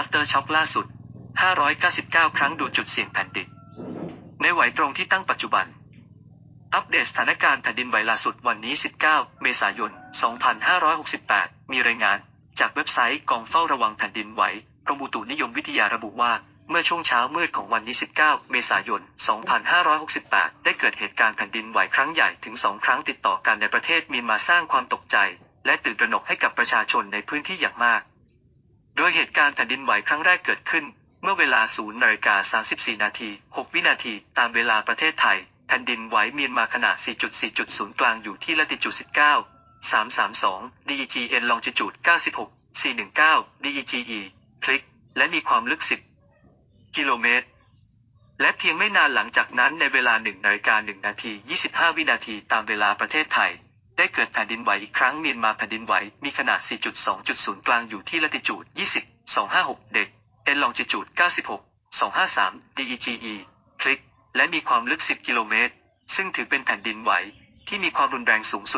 after shock ล่าสุด 599 ครั้งดูจุดเสี่ยงแผ่นดินในไหวตรงที่ตั้งปัจจุบัน อัปเดตสถานการณ์แผ่นดินไหวล่าสุดวันนี้ 19 เมษายน 2568 มีรายงานจากเว็บไซต์กองเฝ้าระวังแผ่นดินไหวกรมอุตุนิยมวิทยาระบุว่าเมื่อช่วงเช้ามืดของวันที่19 เมษายน 2568 ได้เกิดเหตุการณ์แผ่นดินไหวครั้งใหญ่ถึง 2 ครั้งติดต่อกันในประเทศมีมาสร้างความตกใจ และตื่นตระหนกให้กับประชาชนในพื้นที่อย่างมาก โดยเหตุการณ์แผ่นดินไหวครั้งแรกเกิดขึ้น เมื่อเวลา0นาฬิกา34 นาที 6 วินาที ตามเวลาประเทศไทย แผ่นดินไหวเมียนมาขนาด 4.4.0 กลางอยู่ที่ละติจูด19 332 DEGN longitude 96 419 DEGE คลิก และมีความลึก 10 กิโลเมตร และเพียงไม่นานหลังจากนั้นในเวลา1นาฬิกา1นาที 25 วินาทีตามเวลาประเทศไทย ได้เกิดแผ่นดินไหวอีกครั้งเมียนมาแผ่นดินไหวมีขนาด 4.2.0 กลางอยู่ที่ละติจูด 20 256 เด็ก N longitude 96 253 DEGE คลิก และมีความลึก 10 กิโลเมตร ซึ่งถือเป็นแผ่นดินไหวที่มีความรุนแรงสูงสุด